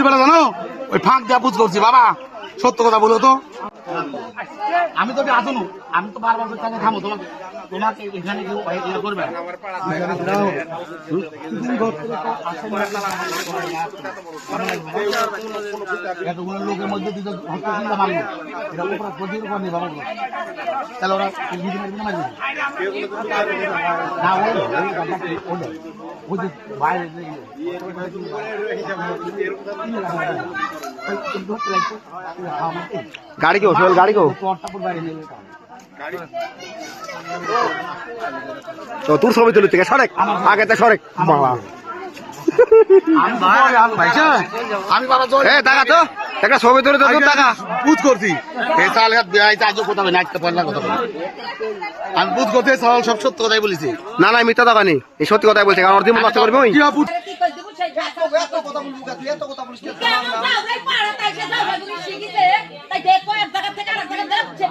করছি বেলা জানো? ওই ফাঁক দেওয়া বুঝ করছি, বাবা। সত্য কথা বলো তো। আমি তো আসুন। আমি তো বারবার তাকে থামো, তোমাকে তোমাকে এখানে কেউ করবে লোকের মধ্যে উপর ওরা বাইরে গাড়ি কেউ সোহেল গাড়ি কেউ? তো তোর ছবি তুলি থেকে সরেক। আগে তো সরেক। বাবা। আমি বাবা জল এ টাকা তো। একটা ছবি তুলে তো তোর টাকা। বুঝ করছি। এই চাল হাত দেয় আজও কথা না একটা পয়লা কথা বলি আমি বুঝ করতে সরল সব সত্য কথাই বলেছি। না না মিথ্যা টাকা নেই। এই সত্যি কথাই বলছে কারণ ওর জীবন নষ্ট করবে ওই। কি বুঝ কি কই দিব সেই কেন? যাও এই পাড়া তাই সে যাও তুমি শিখিতে তাই দেখো এক জায়গা থেকে আরেক জায়গা যাচ্ছে